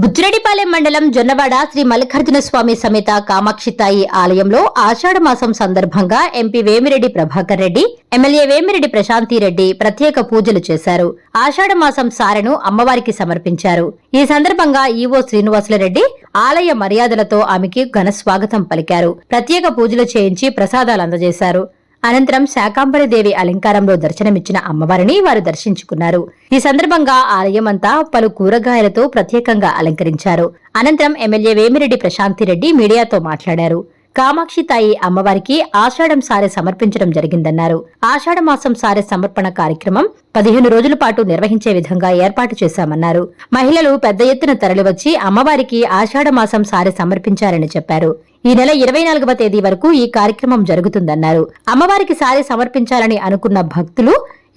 బుజ్జిరెడ్డిపాలెం మండలం జొన్నవాడ శ్రీ మల్లికార్జున స్వామి సమేత కామాక్షితాయి ఆలయంలో ఆషాఢ మాసం సందర్భంగా ఎంపీ వేమిరెడ్డి ప్రభాకర్ రెడ్డి ఎమ్మెల్యే వేమిరెడ్డి ప్రశాంతిరెడ్డి ప్రత్యేక పూజలు చేశారు. ఆషాఢ మాసం సారెను అమ్మవారికి సమర్పించారు. ఈ సందర్భంగా ఈవో శ్రీనివాసులరెడ్డి ఆలయ మర్యాదలతో ఆమెకి ఘన స్వాగతం పలికారు. ప్రత్యేక పూజలు చేయించి ప్రసాదాలు అందజేశారు. అనంతరం శాకాంబరదేవి అలంకారంలో దర్శనమిచ్చిన అమ్మవారిని వారు దర్శించుకున్నారు. ఈ సందర్భంగా ఆలయమంతా పలు కూరగాయలతో ప్రత్యేకంగా అలంకరించారు. అనంతరం ఎమ్మెల్యే వేమిరెడ్డి ప్రశాంతిరెడ్డి మీడియాతో మాట్లాడారు. కామాక్షి తాయి అమ్మవారికి ఆషాఢం సారె సమర్పించడం జరిగిందన్నారు. ఆషాఢ మాసం సారె సమర్పణ కార్యక్రమం పదిహేను రోజుల పాటు నిర్వహించే విధంగా ఏర్పాటు చేశామన్నారు. మహిళలు పెద్ద ఎత్తున తరలివచ్చి అమ్మవారికి ఆషాఢ మాసం సారె సమర్పించారని చెప్పారు. ఈ నెల ఇరవై నాలుగవ తేదీ వరకు ఈ కార్యక్రమం జరుగుతుందన్నారు. అమ్మవారికి సారె సమర్పించాలని అనుకున్న భక్తులు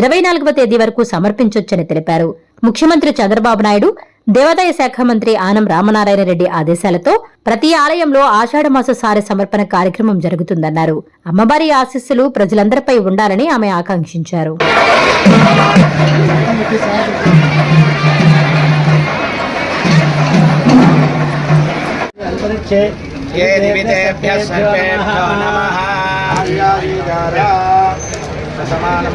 ఇరవై నాలుగవ తేదీ వరకు సమర్పించొచ్చని తెలిపారు. ముఖ్యమంత్రి చంద్రబాబు నాయుడు దేవాదాయ శాఖ మంత్రి ఆనం రామనారాయణ రెడ్డి ఆదేశాలతో ప్రతి ఆలయంలో ఆషాఢమాస సారి సమర్పణ కార్యక్రమం జరుగుతుందన్నారు. అమ్మవారి ఆశీస్సులు ప్రజలందరిపై ఉండాలని ఆమె ఆకాంక్షించారు. సమానం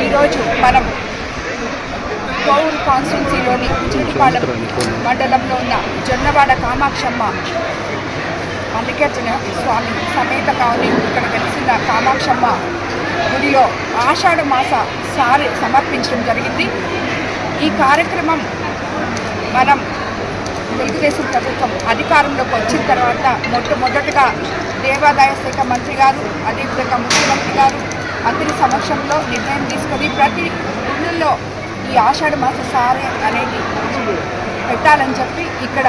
ఈరోజు మనం కోవూరు కాన్స్టిట్యున్సీలోని చిరుపాలెం మండలంలో ఉన్న జొన్నవాడ కామాక్షమ్మ మల్లికార్జున స్వామి సమేత కావుని ఇక్కడ వెలిసిన కామాక్షమ్మ గుడిలో ఆషాఢ మాస సారి సమర్పించడం జరిగింది. ఈ కార్యక్రమం మనం తెలుగుదేశం ప్రభుత్వం అధికారంలోకి వచ్చిన తర్వాత మొట్టమొదటి దేవాదాయ శాఖ మంత్రి గారు అదేవిధంగా ముఖ్యమంత్రి గారు అందరి సమక్షంలో నిర్ణయం తీసుకొని ప్రతి ఊళ్ళల్లో ఈ ఆషాఢ మాస సారే అనేది పెట్టాలని చెప్పి ఇక్కడ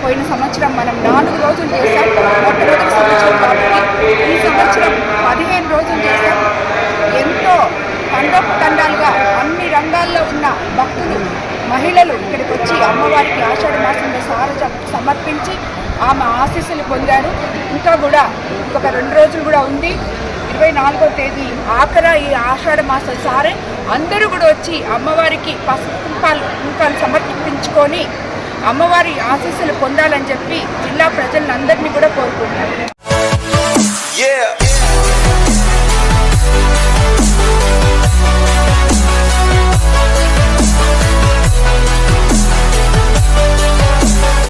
పోయిన సంవత్సరం మనం నాలుగు రోజులు చేశాం. రోజు సంవత్సరం కాబట్టి ఈ సంవత్సరం పదిహేను రోజులు చేశాం. ఎంతో తండోపతండాలుగా అన్ని రంగాల్లో ఉన్న భక్తులు మహిళలు ఇక్కడికి వచ్చి అమ్మవారికి ఆషాఢ మాసంలో సార సమర్పించి ఆమె ఆశీస్సులు పొందారు. ఇంకా కూడా ఒక రెండు రోజులు కూడా ఉంది. ఇరవై నాలుగో తేదీ ఆఖర ఈ ఆషాఢ మాసం సారే అందరూ కూడా వచ్చి అమ్మవారికి పసుపు కుంకాలు కుంకాలు సమర్పించుకొని అమ్మవారి ఆశీస్సులు పొందాలని చెప్పి జిల్లా ప్రజలందరినీ కూడా